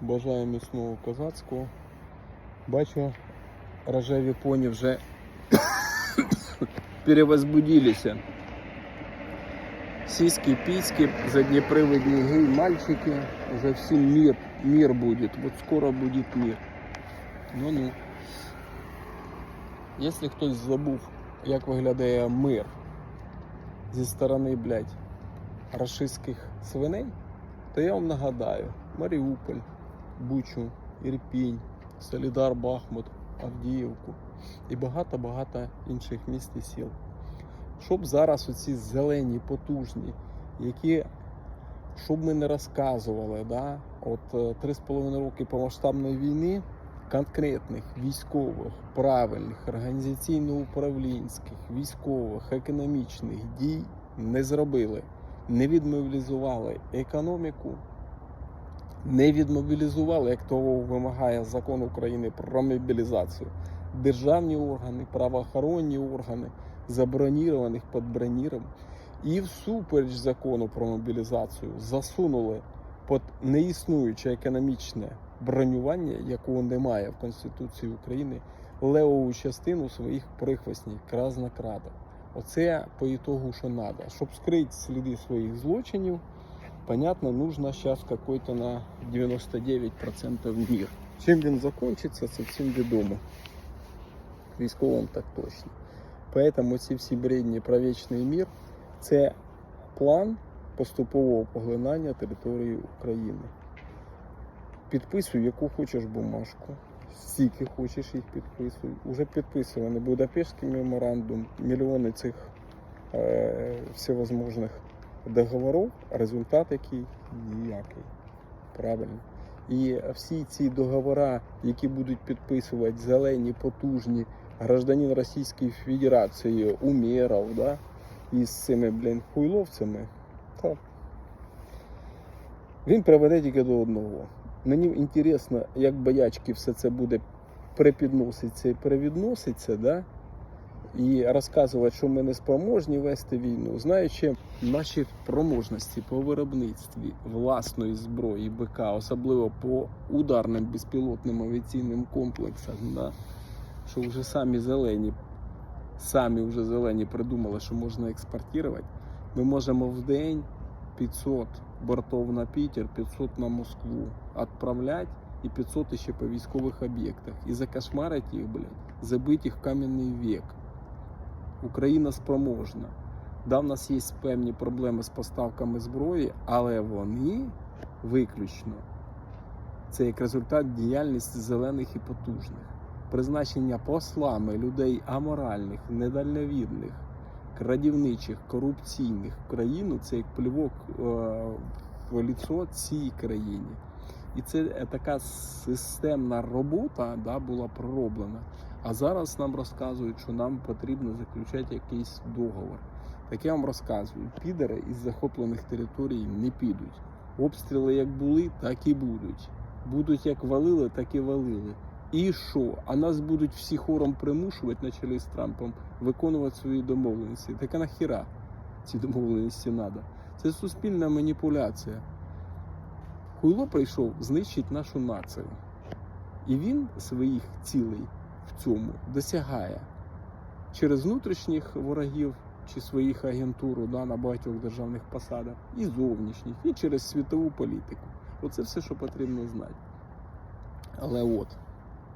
Бажаю міцного козацького. Бачу, рожеві поні вже перевозбудилися. Сиськи, письки, заднеприводные гей, мальчики. Уже всем мир, мир будет. Вот скоро будет мир. Ну-ну. Якщо хтось забув, як виглядає мир зі сторони, блядь, рашистських свиней, то я вам нагадаю: Маріуполь, Бучу, Ірпінь, Солідар, Бахмут, Авдіївку і багато-багато інших міст і сіл. Щоб зараз оці зелені, потужні, які, щоб ми не розказували, да, от е, 3,5 роки повномасштабної війни, конкретних військових, правильних, організаційно-управлінських, військових, економічних дій не зробили, не відмобілізували економіку, не відмобілізували, як того вимагає закон України про мобілізацію, державні органи, правоохоронні органи, забронірованих під броніром, і всупереч закону про мобілізацію засунули під неіснуюче економічне бронювання, якого немає в Конституції України, левову частину своїх прихвостнів краз на крада. Оце по ітогу, що треба. Щоб скрити сліди своїх злочинів, понятно, нужно сейчас какой-то на 99% мир. Чим він закінчиться, це всім відомо. Військовим так точно. Поэтому ці всі бредні про вічний мір це план поступового поглинання території України. Підписуй, яку хочеш бумажку. Стільки хочеш їх підписуй. Уже підписаний Будапештський меморандум, мільйони цих е, всевозможних договорів, результат який ніякий. Правильно. І всі ці договори, які будуть підписувати зелені, потужні гражданин Російської Федерації, Умеров, да, із цими, блін, хуйловцями, то він приведе тільки до одного. Мені інтересно, як боячки все це буде припідноситься і перевідноситься, да? І розказувати, що ми не спроможні вести війну, знаючи наші спроможності по виробництві власної зброї БК, особливо по ударним безпілотним авіаційним комплексам, да? що вже самі зелені, самі вже зелені придумали, що можна експортувати, ми можемо в день 500 бортов на Питер, 500 на Москву відправляти і 500 ще по військових об'єктах. І закошмарити їх, блядь, забити їх в кам'яний вік. Україна спроможна. Да, в нас є певні проблеми з поставками зброї, але вони виключно це як результат діяльності зелених і потужних. Призначення послами людей аморальних, недальновідних, крадівничих, корупційних в країну це як плівок е, в ліцо цій країні. І це е, така системна робота да, була пророблена. А зараз нам розказують, що нам потрібно заключати якийсь договор. Так я вам розказую, підери із захоплених територій не підуть. Обстріли як були, так і будуть. Будуть як валили, так і валили. І що? А нас будуть всі хором примушувати на чолі з Трампом виконувати свої домовленості. Так нахіра ці домовленості треба? Це суспільна маніпуляція. Хуйло прийшов знищити нашу націю. І він своїх цілей цьому досягає через внутрішніх ворогів чи своїх агентур да, на багатьох державних посадах, і зовнішніх, і через світову політику. Оце все, що потрібно знати. Але от,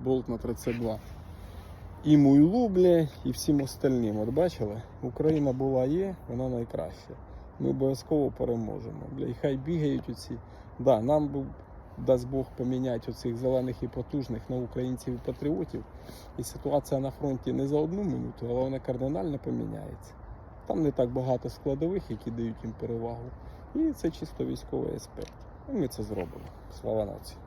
болт на 32. І Муйлу, бля, і всім остальним. От бачили? Україна була є, вона найкраща. Ми обов'язково переможемо. Бля, і хай бігають оці. Да, нам дасть Бог поміняти оцих зелених і потужних на українців і патріотів. І ситуація на фронті не за одну минуту, але вона кардинально поміняється. Там не так багато складових, які дають їм перевагу. І це чисто військовий аспект. І ми це зробимо. Слава нації.